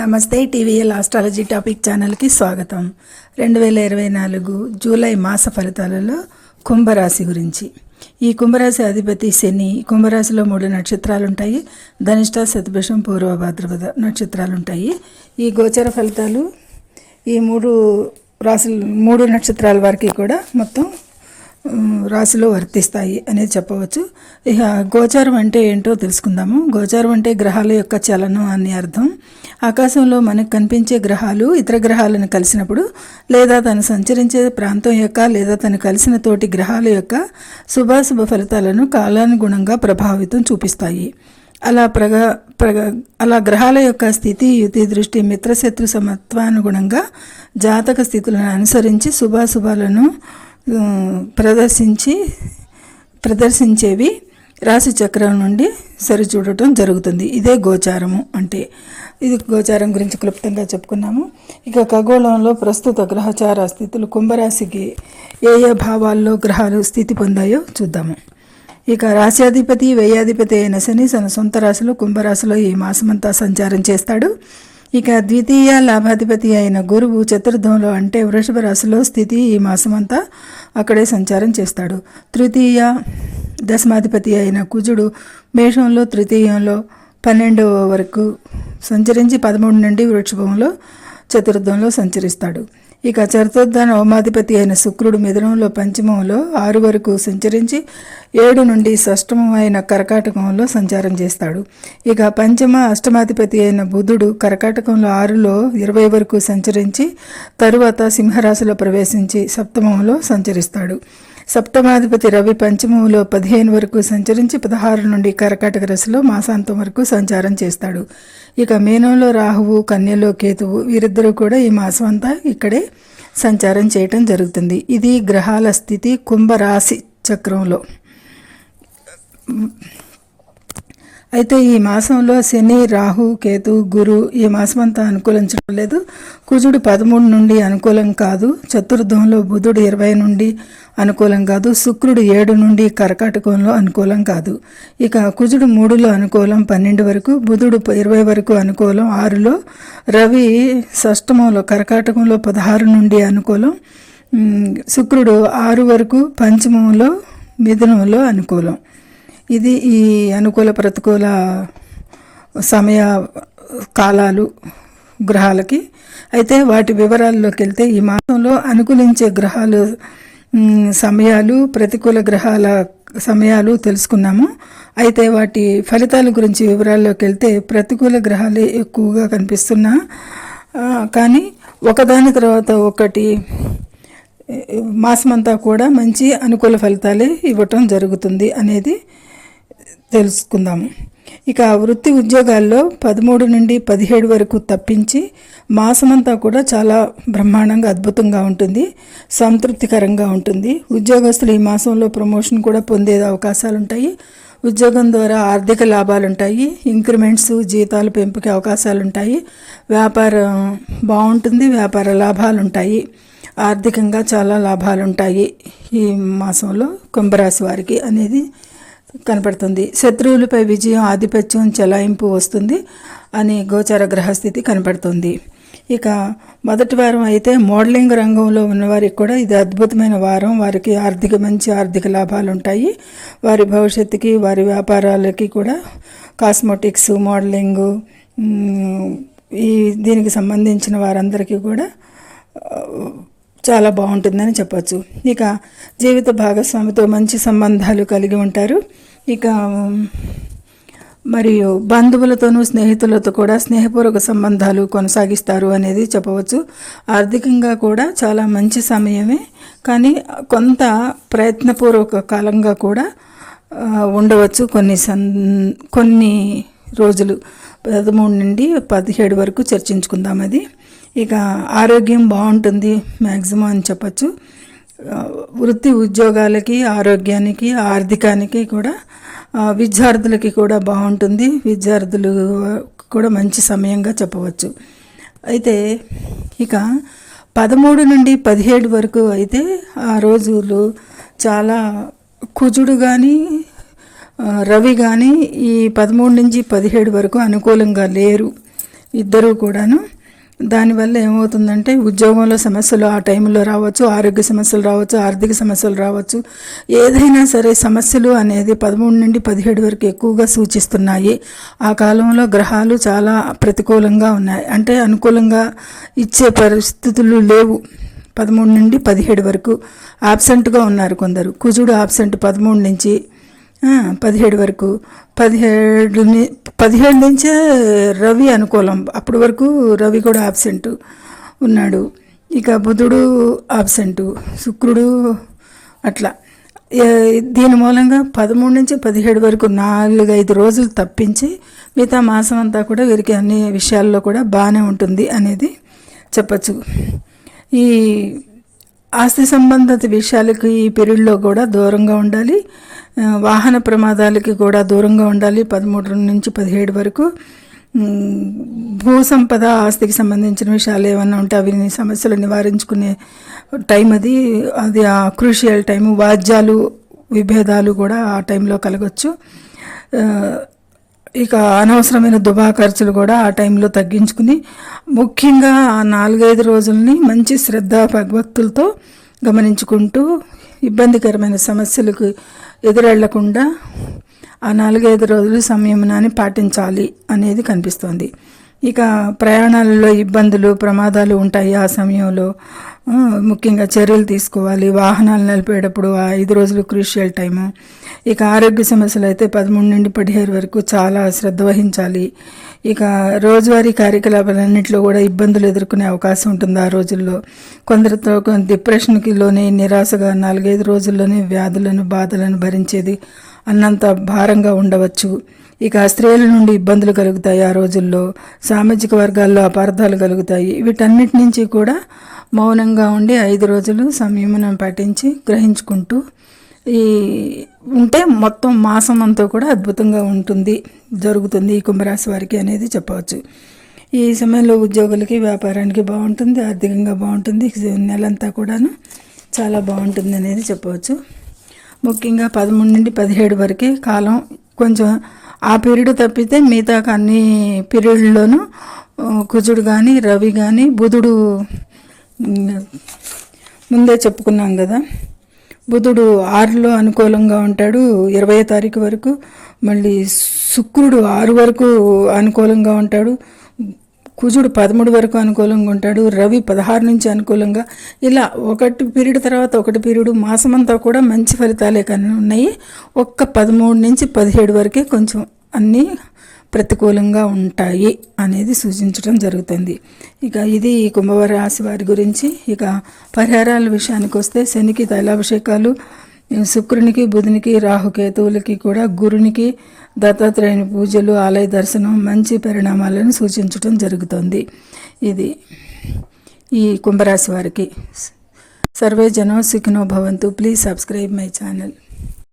నమస్తే TVL astrology topic ఛానల్కి స్వాగతం. రెండు వేల ఇరవై నాలుగు జూలై మాస ఫలితాలలో కుంభరాశి గురించి. ఈ కుంభరాశి అధిపతి శని కుంభరాశిలో మూడు నక్షత్రాలు ఉంటాయి ధనిష్ట శతభిషం పూర్వ భాద్రపద నక్షత్రాలు ఉంటాయి ఈ గోచర ఫలితాలు ఈ మూడు రాశులు మూడు నక్షత్రాల వారికి కూడా మొత్తం రాశిలో వర్తిస్తాయి అనేది చెప్పవచ్చు. ఇక గోచారం అంటే ఏంటో తెలుసుకుందాము. గోచారం అంటే గ్రహాల యొక్క చలనం అని అర్థం. ఆకాశంలో మనకు కనిపించే గ్రహాలు ఇతర గ్రహాలను కలిసినప్పుడు లేదా తను సంచరించే ప్రాంతం యొక్క లేదా తను కలిసిన తోటి గ్రహాల యొక్క శుభాశుభ ఫలితాలను కాలానుగుణంగా ప్రభావితం చూపిస్తాయి. అలా ప్రగ ప్రగ అలా గ్రహాల యొక్క స్థితి యుతి దృష్టి మిత్రశత్రు సమత్వానుగుణంగా జాతక స్థితులను అనుసరించి శుభాశుభాలను ప్రదర్శించి ప్రదర్శించేవి రాశి చక్రం నుండి సరిచూడటం జరుగుతుంది. ఇదే గోచారము అంటే ఇది గోచారం గురించి క్లుప్తంగా చెప్పుకున్నాము. ఇక ఖగోళంలో ప్రస్తుత గ్రహచార స్థితులు కుంభరాశికి ఏ ఏ భావాల్లో గ్రహాలు స్థితి పొందాయో చూద్దాము. ఇక రాశ్యాధిపతి వ్యయాధిపతి అయిన శని తన సొంత రాశిలో కుంభరాశిలో ఈ మాసమంతా సంచారం చేస్తాడు. ఇక ద్వితీయ లాభాధిపతి అయిన గురువు చతుర్థంలో అంటే వృషభ రాశిలో స్థితి ఈ మాసమంతా అక్కడే సంచారం చేస్తాడు. తృతీయ దశమాధిపతి అయిన కుజుడు మేషంలో తృతీయంలో పన్నెండవ వరకు సంచరించి పదమూడు నుండి వృక్షభంలో చతుర్థంలో సంచరిస్తాడు. ఇక చతుర్థ నవమాధిపతి అయిన శుక్రుడు మిథునంలో పంచమంలో ఆరు వరకు సంచరించి ఏడు నుండి షష్టమం అయిన కర్కాటకంలో సంచారం చేస్తాడు. ఇక పంచమ అష్టమాధిపతి అయిన బుధుడు కర్కాటకంలో ఆరులో ఇరవై వరకు సంచరించి తరువాత సింహరాశిలో ప్రవేశించి సప్తమంలో సంచరిస్తాడు. సప్తమాధిపతి రవి పంచమంలో పదిహేను వరకు సంచరించి పదహారు నుండి కర్కాటక రసలో మాసాంతం వరకు సంచారం చేస్తాడు. ఇక మీనంలో రాహువు కన్యలో కేతువు వీరిద్దరూ కూడా ఈ మాసం అంతా ఇక్కడే సంచారం చేయటం జరుగుతుంది. ఇది గ్రహాల స్థితి కుంభరాశి చక్రంలో. అయితే ఈ మాసంలో శని రాహు కేతు గురు ఈ మాసమంతా అనుకూలించడం లేదు. కుజుడు పదమూడు నుండి అనుకూలం కాదు. చతుర్థంలో బుధుడు ఇరవై నుండి అనుకూలం కాదు. శుక్రుడు ఏడు నుండి కర్కాటకంలో అనుకూలం కాదు. ఇక కుజుడు మూడులో అనుకూలం పన్నెండు వరకు బుధుడు ఇరవై వరకు అనుకూలం ఆరులో రవి షష్టమంలో కర్కాటకంలో పదహారు నుండి అనుకూలం శుక్రుడు ఆరు వరకు పంచమంలో మిథునంలో అనుకూలం. ఇది ఈ అనుకూల ప్రతికూల సమయ కాలాలు గ్రహాలకి. అయితే వాటి వివరాల్లోకి వెళ్తే ఈ మాసంలో అనుకూలించే గ్రహాలు సమయాలు ప్రతికూల గ్రహాల సమయాలు తెలుసుకున్నాము. అయితే వాటి ఫలితాల గురించి వివరాల్లోకి వెళ్తే ప్రతికూల గ్రహాలే ఎక్కువగా కనిపిస్తున్నా. కానీ ఒకదాని తర్వాత ఒకటి మాసమంతా కూడా మంచి అనుకూల ఫలితాలే ఇవ్వటం జరుగుతుంది అనేది తెలుసుకుందాము ఇక వృత్తి ఉద్యోగాల్లో పదమూడు నుండి పదిహేడు వరకు తప్పించి మాసమంతా కూడా చాలా బ్రహ్మాండంగా అద్భుతంగా ఉంటుంది సంతృప్తికరంగా ఉంటుంది. ఉద్యోగస్తులు ఈ మాసంలో ప్రమోషన్ కూడా పొందే అవకాశాలు ఉంటాయి ఉద్యోగం ద్వారా ఆర్థిక లాభాలు ఉంటాయి ఇంక్రిమెంట్స్ జీతాలు పెంపుకి అవకాశాలు ఉంటాయి వ్యాపారం బాగుంటుంది వ్యాపార లాభాలు ఉంటాయి ఆర్థికంగా చాలా లాభాలు ఉంటాయి ఈ మాసంలో కుంభరాశి వారికి అనేది. కనపడుతుంది. శత్రువులపై విజయం ఆధిపత్యం చెలాయింపు వస్తుంది అని గోచర గ్రహస్థితి కనపడుతుంది. ఇక మొదటి వారం అయితే మోడలింగ్ రంగంలో ఉన్నవారికి కూడా ఇది అద్భుతమైన వారం. వారికి ఆర్థిక మంచి ఆర్థిక లాభాలు ఉంటాయి. వారి భవిష్యత్తుకి వారి వ్యాపారాలకి కూడా కాస్మెటిక్స్ మోడలింగ్ ఈ దీనికి సంబంధించిన వారందరికీ కూడా చాలా బాగుంటుందని చెప్పచ్చు. ఇక జీవిత భాగస్వామితో మంచి సంబంధాలు కలిగి ఉంటారు. ఇక మరియు బంధువులతోనూ స్నేహితులతో కూడా స్నేహపూర్వక సంబంధాలు కొనసాగిస్తారు అనేది చెప్పవచ్చు. ఆర్థికంగా కూడా చాలా మంచి సమయమే. కానీ కొంత ప్రయత్నపూర్వక కాలంగా కూడా ఉండవచ్చు. కొన్ని సన్ కొన్ని రోజులు పదమూడు నుండి పదిహేడు వరకు చర్చించుకుందాం అది. ఇక ఆరోగ్యం బాగుంటుంది మ్యాక్సిమం అని చెప్పచ్చు. వృత్తి ఉద్యోగాలకి ఆరోగ్యానికి ఆర్థికానికి కూడా విద్యార్థులకి కూడా బాగుంటుంది. విద్యార్థులు కూడా మంచి సమయంగా చెప్పవచ్చు. అయితే ఇక పదమూడు నుండి పదిహేడు వరకు అయితే ఆ రోజులు చాలా కుజుడు కానీ రవి కానీ ఈ పదమూడు నుంచి పదిహేడు వరకు అనుకూలంగా లేరు. ఇద్దరూ కూడాను. దానివల్ల ఏమవుతుందంటే ఉద్యోగంలో సమస్యలు ఆ టైంలో రావచ్చు ఆరోగ్య సమస్యలు రావచ్చు ఆర్థిక సమస్యలు రావచ్చు. ఏదైనా సరే సమస్యలు అనేది పదమూడు నుండి పదిహేడు వరకు ఎక్కువగా సూచిస్తున్నాయి. ఆ కాలంలో గ్రహాలు చాలా ప్రతికూలంగా ఉన్నాయి. అంటే అనుకూలంగా ఇచ్చే పరిస్థితులు లేవు. పదమూడు నుండి పదిహేడు వరకు ఆబ్సెంట్గా ఉన్నారు కొందరు. కుజుడు ఆబ్సెంట్ పదమూడు నుంచి పదిహేడు వరకు. పదిహేడు పదిహేడు నుంచే రవి అనుకూలం. అప్పటి వరకు రవి కూడా ఆబ్సెంట్ ఉన్నాడు. ఇక బుధుడు ఆబ్సెంటు శుక్రుడు అట్లా. దీని మూలంగా పదమూడు నుంచి పదిహేడు వరకు నాలుగైదు రోజులు తప్పించి మిగతా మాసం అంతా కూడా వీరికి అన్ని విషయాల్లో కూడా బాగానే ఉంటుంది అనేది చెప్పచ్చు. ఈ ఆస్తి సంబంధిత విషయాలకి ఈ పీరియడ్లో కూడా దూరంగా ఉండాలి. వాహన ప్రమాదాలకి కూడా దూరంగా ఉండాలి. పదమూడు నుంచి పదిహేడు వరకు. భూ సంపద ఆస్తికి సంబంధించిన విషయాలు ఏమన్నా ఉంటే అవి సమస్యలు నివారించుకునే టైం అది. అది ఆ క్రూషియల్ టైము వాద్యాలు విభేదాలు కూడా ఆ టైంలో కలగచ్చు. ఇక అనవసరమైన దుబా ఖర్చులు కూడా ఆ టైంలో తగ్గించుకుని ముఖ్యంగా ఆ నాలుగైదు రోజుల్ని మంచి శ్రద్ధ భగవత్తులతో గమనించుకుంటూ ఇబ్బందికరమైన సమస్యలకు ఎదురెళ్ళకుండా ఆ నాలుగైదు రోజులు సంయమనాన్ని పాటించాలి అనేది కనిపిస్తోంది. ఇక ప్రయాణాలలో ఇబ్బందులు ప్రమాదాలు ఉంటాయి ఆ సమయంలో. ముఖ్యంగా చర్యలు తీసుకోవాలి. వాహనాలు నడిపేటప్పుడు ఆ ఐదు రోజులు క్రూషియల్ టైము. ఇక ఆరోగ్య సమస్యలు అయితే పదమూడు నుండి పదిహేను వరకు చాలా శ్రద్ధ వహించాలి. ఇక రోజువారీ కార్యకలాపాలన్నింటిలో కూడా ఇబ్బందులు ఎదుర్కొనే అవకాశం ఉంటుంది ఆ రోజుల్లో. కొందరితో డిప్రెషన్కి లోనే నిరాశగా నాలుగైదు రోజుల్లోనే వ్యాధులను బాధలను భరించేది అన్నంత భారంగా ఉండవచ్చు. ఇక స్త్రీల నుండి ఇబ్బందులు కలుగుతాయి ఆ రోజుల్లో. సామాజిక వర్గాల్లో అపార్థాలు కలుగుతాయి. వీటన్నిటి నుంచి కూడా మౌనంగా ఉండి ఐదు రోజులు సంయమనం పాటించి గ్రహించుకుంటూ ఈ ఉంటే మొత్తం మాసం అంతా కూడా అద్భుతంగా ఉంటుంది జరుగుతుంది ఈ కుంభరాశి వారికి అనేది చెప్పవచ్చు. ఈ సమయంలో ఉద్యోగులకి వ్యాపారానికి బాగుంటుంది ఆర్థికంగా బాగుంటుంది నెలంతా కూడాను చాలా బాగుంటుంది అనేది చెప్పవచ్చు. ముఖ్యంగా పదమూడు నుండి పదిహేడు వరకే కాలం కొంచెం ఆ పీరియడ్ తప్పితే మిగతా అన్ని పీరియడ్లోనూ కుజుడు కానీ రవి కానీ బుధుడు ముందే చెప్పుకున్నాం కదా. బుధుడు ఆరులో అనుకూలంగా ఉంటాడు ఇరవై తారీఖు వరకు. మళ్ళీ శుక్రుడు ఆరు వరకు అనుకూలంగా ఉంటాడు. కుజుడు పదమూడు వరకు అనుకూలంగా ఉంటాడు రవి పదహారు నుంచి అనుకూలంగా. ఇలా ఒకటి పీరియడ్ తర్వాత ఒకటి పీరియడ్ మాసమంతా కూడా మంచి ఫలితాలే కానీ ఉన్నాయి. ఒక్క పదమూడు నుంచి పదిహేడు వరకే కొంచెం అన్నీ ప్రతికూలంగా ఉంటాయి అనేది సూచించడం జరుగుతుంది. ఇక ఇది ఈ రాశి వారి గురించి. ఇక పరిహారాల విషయానికి వస్తే శనికి తైలాభిషేకాలు శుక్రునికి బుధునికి రాహుకేతువులకి కూడా గురునికి దత్తాత్రేయుని పూజలు ఆలయ దర్శనం మంచి పరిణామాలను సూచించడం జరుగుతుంది. ఇది ఈ కుంభరాశి వారికి. సర్వే జనో సుఖినో భవంతు. Please subscribe my channel